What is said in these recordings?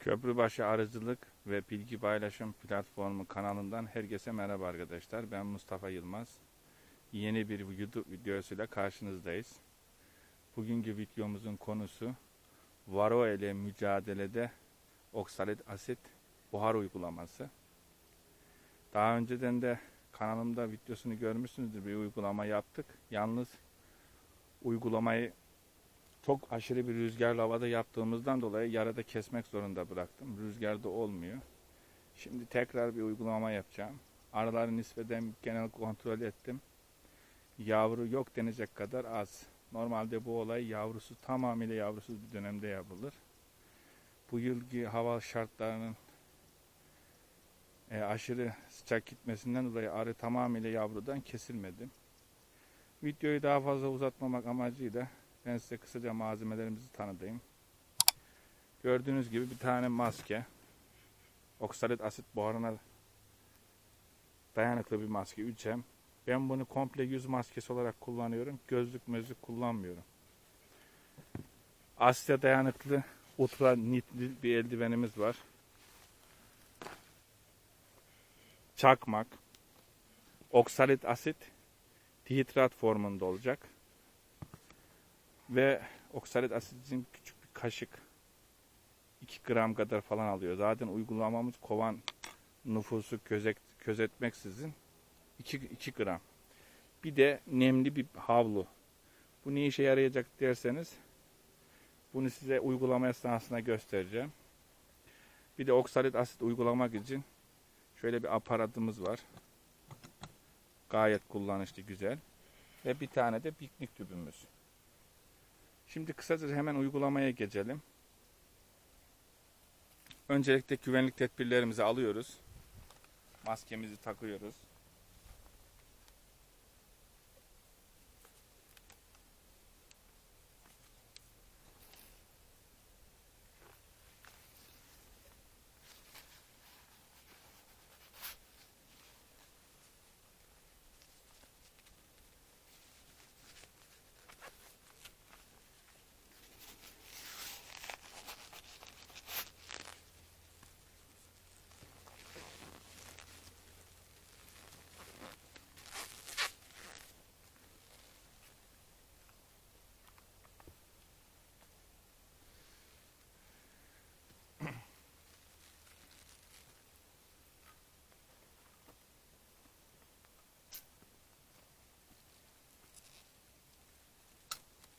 Köprübaşı Arıcılık ve Bilgi Paylaşım Platformu kanalından herkese merhaba arkadaşlar. Ben Mustafa Yılmaz. Yeni bir YouTube videosuyla karşınızdayız. Bugünkü videomuzun konusu Varo mücadelede oksalit asit buhar uygulaması. Daha önceden de kanalımda videosunu görmüşsünüzdür. Bir uygulama yaptık. Yalnız uygulamayı çok aşırı bir rüzgarlı havada yaptığımızdan dolayı yarıda kesmek zorunda bıraktım. Rüzgarda olmuyor. Şimdi tekrar bir uygulama yapacağım. Arıları nispeten genel kontrol ettim. Yavru yok denecek kadar az. Normalde bu olay yavrusu tamamıyla yavrusuz bir dönemde yapılır. Bu yılki hava şartlarının e, aşırı sıcak gitmesinden dolayı arı tamamıyla yavrudan kesilmedi. Videoyu daha fazla uzatmamak amacıyla ben size kısaca malzemelerimizi tanıtayım. Gördüğünüz gibi bir tane maske. Oksalit asit buharına dayanıklı bir maske 3M. Ben bunu komple yüz maskesi olarak kullanıyorum. Gözlük mözlük kullanmıyorum. Asya dayanıklı ultra nitli bir eldivenimiz var. Çakmak. Oksalit asit dihidrat formunda olacak ve oksalit asitin küçük bir kaşık 2 gram kadar falan alıyor. Zaten uygulamamız kovan nüfusu gözet, gözetmeksizin 2, 2 gram. Bir de nemli bir havlu. Bu ne işe yarayacak derseniz bunu size uygulama esnasında göstereceğim. Bir de oksalit asit uygulamak için şöyle bir aparatımız var. Gayet kullanışlı güzel. Ve bir tane de piknik tübümüz. Şimdi kısaca hemen uygulamaya geçelim. Öncelikle güvenlik tedbirlerimizi alıyoruz. Maskemizi takıyoruz.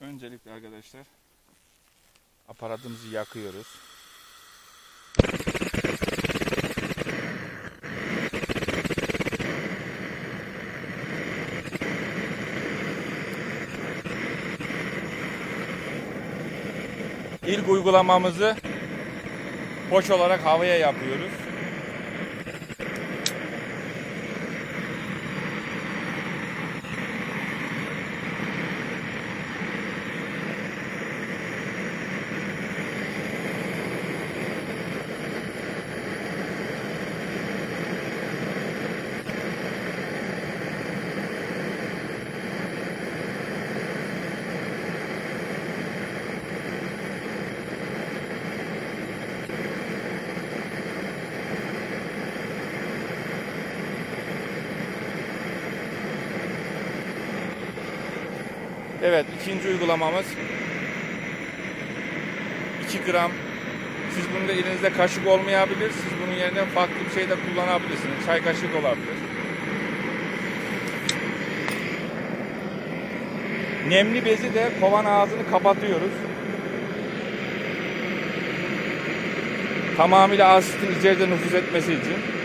Öncelikle arkadaşlar aparatımızı yakıyoruz. İlk uygulamamızı boş olarak havaya yapıyoruz. Evet ikinci uygulamamız 2 gram siz bunu da elinizde kaşık olmayabilir. Siz bunun yerine farklı bir şey de kullanabilirsiniz. Çay kaşığı da olabilir. Nemli bezi de kovan ağzını kapatıyoruz. Tamamıyla asitin içeride nüfuz etmesi için.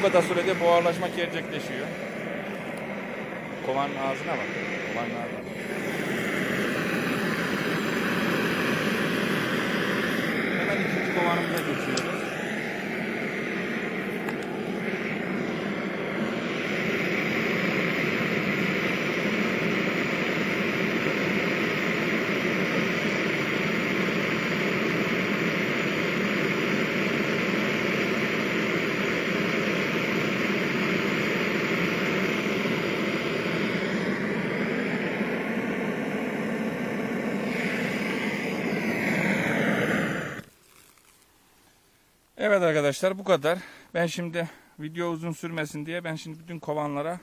Bu kadar sürede buharlaşma gerçekleşiyor. Kovanın ağzına bak. Kovanın ağzına. Hemen ikinci kovanımıza geçiyoruz. Evet arkadaşlar bu kadar. Ben şimdi video uzun sürmesin diye ben şimdi bütün kovanlara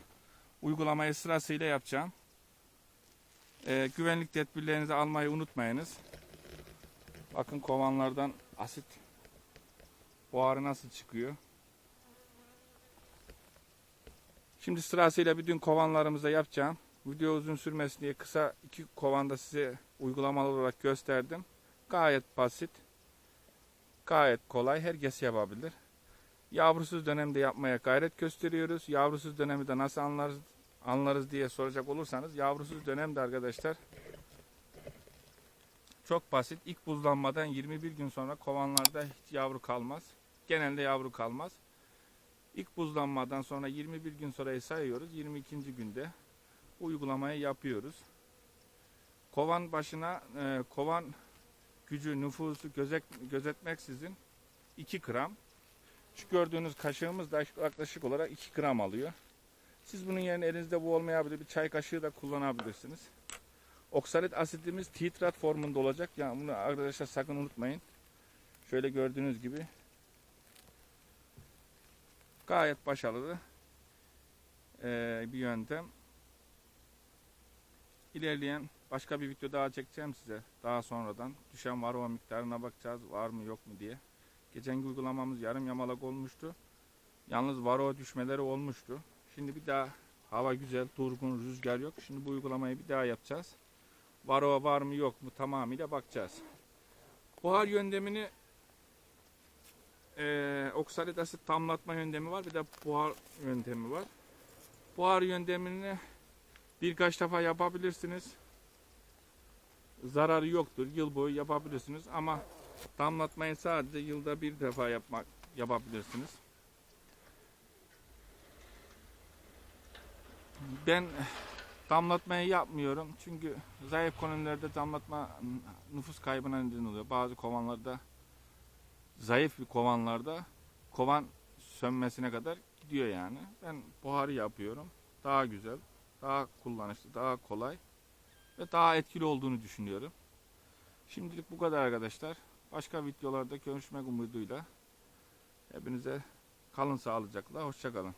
uygulamayı sırasıyla yapacağım. Ee, güvenlik tedbirlerinizi almayı unutmayınız. Bakın kovanlardan asit buharı nasıl çıkıyor. Şimdi sırasıyla bütün kovanlarımıza yapacağım. Video uzun sürmesin diye kısa iki kovanda size uygulamalı olarak gösterdim. Gayet basit. Gayet kolay. Herkes yapabilir. Yavrusuz dönemde yapmaya gayret gösteriyoruz. Yavrusuz dönemi de nasıl anlarız, anlarız diye soracak olursanız yavrusuz dönemde arkadaşlar çok basit. İlk buzlanmadan 21 gün sonra kovanlarda hiç yavru kalmaz. Genelde yavru kalmaz. İlk buzlanmadan sonra 21 gün sonrayı sayıyoruz. 22. günde uygulamayı yapıyoruz. Kovan başına e, kovan gücü nüfusu gözet, gözetmeksizin 2 gram. Şu gördüğünüz kaşığımız da yaklaşık olarak 2 gram alıyor. Siz bunun yerine elinizde bu olmayabilir. Bir çay kaşığı da kullanabilirsiniz. Oksalit asitimiz titrat formunda olacak. Yani bunu arkadaşlar sakın unutmayın. Şöyle gördüğünüz gibi gayet başarılı bir yöntem. İlerleyen başka bir video daha çekeceğim size. Daha sonradan düşen varroa miktarına bakacağız. Var mı yok mu diye. Geçenki uygulamamız yarım yamalak olmuştu. Yalnız varroa düşmeleri olmuştu. Şimdi bir daha hava güzel, durgun, rüzgar yok. Şimdi bu uygulamayı bir daha yapacağız. Varroa var mı yok mu tamamıyla bakacağız. Buhar yöntemini eee oksalit asit tamlatma yöntemi var. Bir de buhar yöntemi var. Buhar yöntemini birkaç defa yapabilirsiniz. Zararı yoktur. Yıl boyu yapabilirsiniz ama damlatmayı sadece yılda bir defa yapmak yapabilirsiniz. Ben damlatmayı yapmıyorum çünkü zayıf kolonilerde damlatma nüfus kaybına neden oluyor. Bazı kovanlarda zayıf bir kovanlarda kovan sönmesine kadar gidiyor yani. Ben buharı yapıyorum. Daha güzel, daha kullanışlı, daha kolay ve daha etkili olduğunu düşünüyorum. Şimdilik bu kadar arkadaşlar. Başka videolarda görüşmek umuduyla. Hepinize kalın sağlıcakla. Hoşçakalın.